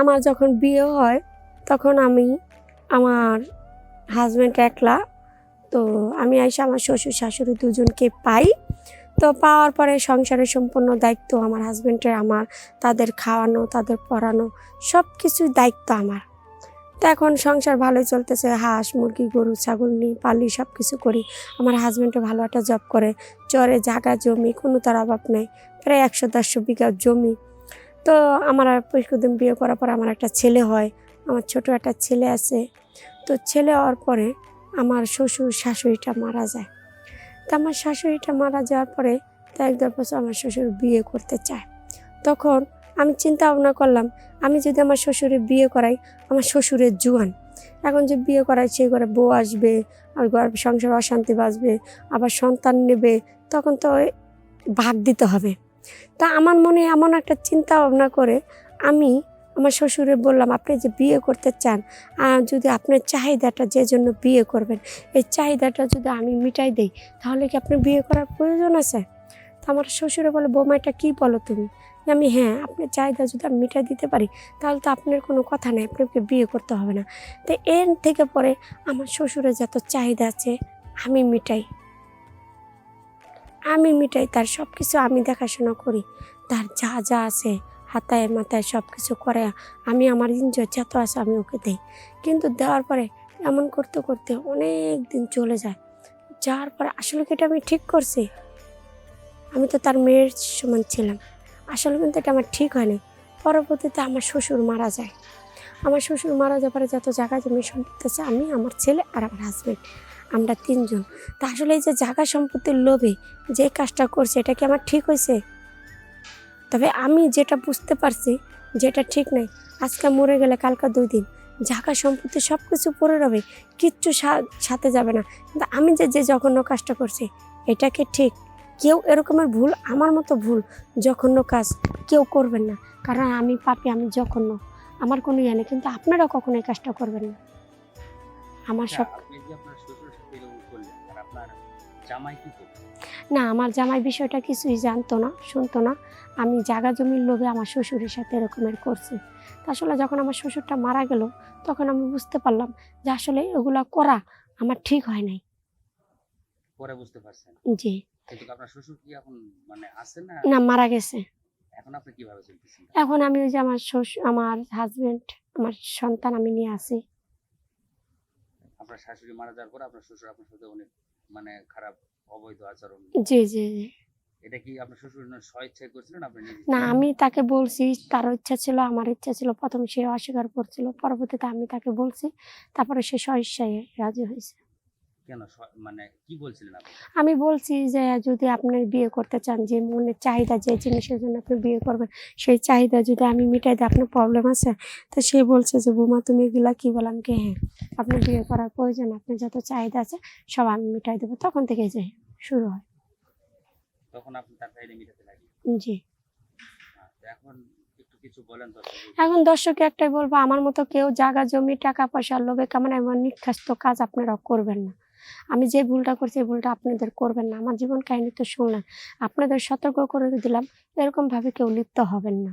আমার যখন বিয়ে হয়, তখন আমি আমার হাজব্যান্ড একলা, তো আমি আইসা আমার শ্বশুর শাশুড়ি দুজনকে পাই। তো পাওয়ার পরে সংসারের সম্পূর্ণ দায়িত্ব আমার হাজব্যান্ডের আমার তাদের খাওয়ানো, তাদের পড়ানো সব কিছুই দায়িত্ব আমার। তো এখন সংসার ভালোই চলতেছে, হাঁস, মুরগি, গরু, ছাগল নিয়ে পালি সব কিছু করি। আমার হাজব্যান্ডও ভালো একটা জব করে। চরে জায়গা, জমি, কোনো তার অভাব নেই। প্রায় একশো দেড়শো বিঘা জমি তো আমার কিছুদিন বিয়ে করার পর আমার একটা ছেলে হয়, আমার ছোট একটা ছেলে আছে। তো ছেলে হওয়ার পরে আমার শ্বশুর শাশুড়িটা মারা যায়। তো আমার শাশুড়িটা মারা যাওয়ার পরে তা এক দেড় বছর আমার শ্বশুর বিয়ে করতে চায়। তখন আমি চিন্তা ভাবনা করলাম, আমি যদি আমার শ্বশুরের বিয়ে করাই, আমার শ্বশুরের জুয়ান। এখন যে বিয়ে করাই, সে ঘরে বউ আসবে, আর ঘর সংসার অশান্তি বাঁচবে, আবার সন্তান নেবে, তখন তো ভাগ দিতে হবে। তা আমার মনে এমন একটা চিন্তা ভাবনা করে, আমি আমার শ্বশুরে বললাম, আপনি যে বিয়ে করতে চান যদি আপনার চাহিদাটা যে জন্য বিয়ে করবেন, এই চাহিদাটা যদি আমি মিটাই দেই, তাহলে কি আপনার বিয়ে করার প্রয়োজন আছে? তা আমার শ্বশুরে বলে, বৌমা, এটা কী বলো তুমি? আমি হ্যাঁ আপনার চাহিদা যদি আমি মিটাই দিতে পারি, তাহলে তো আপনার কোনো কথা নেই, আপনাকে বিয়ে করতে হবে না। তো এর থেকে পরে আমার শ্বশুরের যত চাহিদা আছে, আমি মিটাই। আমি মিটাই, তার সব কিছু আমি দেখাশোনা করি। তার যা যা আছে, হাতায় মাথায় সব কিছু করে, আমি আমার ইনজয় যত আছে আমি ওকে দিই। কিন্তু দেওয়ার পরে এমন করতে করতে অনেক দিন চলে যায়। যাওয়ার পরে আসলে কি এটা আমি ঠিক করছি? আমি তো তার মেয়ের সমান ছিলাম। আসলে কিন্তু এটা আমার ঠিক হয়নি। পরবর্তীতে আমার শ্বশুর মারা যায়। আমার শ্বশুর মারা যাওয়ার পরে যত জায়গা জমি সম্পত্তি আছে, আমি, আমার ছেলে আর আমার হাজব্যান্ড আমরা তিনজন। তা আসলে এই যে জাগা সম্পত্তির লোভে যে কাজটা করছে এটা কি আমার ঠিক হয়েছে? তবে আমি যেটা বুঝতে পারছি যেটা ঠিক নাই আজকে মরে গেলে কালকা দুই দিন। জায়গা সম্পত্তি সব কিছু পড়ে রবে কিচ্ছু সাথে যাবে না। কিন্তু আমি যে যে জঘন্য কাজটা করছি এটা কি ঠিক? কেউ এরকমের ভুল আমার মতো ভুল জঘন্য কাজ কেউ করবেন না। কারণ আমি পাপি আমি জঘন্য। আমার কোনো ইয়ে নেই কিন্তু আপনারা কখনো এই কাজটা করবেন না। আমার সব জামাই কি না আমার জামাই বিষয়টা কিছুই জানতো না শুনতো না। আমি জাগা জমির লোভে আমার শ্বশুরের সাথে এরকমের করছি। আসলে যখন আমার শ্বশুরটা মারা গেল তখন আমি বুঝতে পারলাম যে আসলে এগুলা করা আমার ঠিক হয় নাই। পরে বুঝতে পারছেন? জি। কিন্তু আপনার শ্বশুর কি এখন মানে আছে না? না মারা গেছে। এখন আপনি কীভাবে চলতেছেন? এখন আমি ওই যে আমার শ্বশুর আমার হাজবেন্ড আমার সন্তান আমি নিয়ে আছি আপনার শাশুড়ি মারা যাওয়ার পর আপনার শ্বশুর আপনার সাথে অনেক মানে খারাপ অবৈধ আচরণ জি জি জি। এটা কি আপনার শ্বশুর না স্বইচ্ছায় করছিলেন আপনি না আমি তাকে বলছি তার ইচ্ছা ছিল আমার ইচ্ছা ছিল প্রথম সে অস্বীকার করছিল পরবর্তীতে আমি তাকে বলছি তারপরে সে স্বইচ্ছায় রাজি হয়েছে। কেন? মানে কি বলছিলেন আপনি? আমি বলছি যে যদি আপনি বিয়ে করতে চান যে মনের চাহিদা যে জিনিসের জন্য আপনি বিয়ে করবেন সেই চাহিদা যদি আমি মিটাই দিই আপনার প্রবলেম আছে? তো সে বলছে যে বোমা তুমি এগুলা কি বললাম কি হ্যাঁ আপনি বিয়ে করার প্রয়োজন আপনার যত চাহিদা আছে সব আমি মিটাই দেবো। তখন থেকে যে শুরু হয়। তখন আপনি তার চাইলে মিটাতে লাগলেন? জি। আচ্ছা, এখন এখন দর্শকে একটাই বলব আমার মতো কেউ জায়গা জমি টাকা পয়সার লোভে কেমন এমন নিঃখাস্ত কাজ আপনারা করবেন না। আমি যে ভুলটা করছি এই ভুলটা আপনাদের করবেন না। আমার জীবন কাহিনী তো শুনলেন। আপনাদের সতর্ক করে দিলাম। এরকমভাবে কেউ লিপ্ত হবেন না।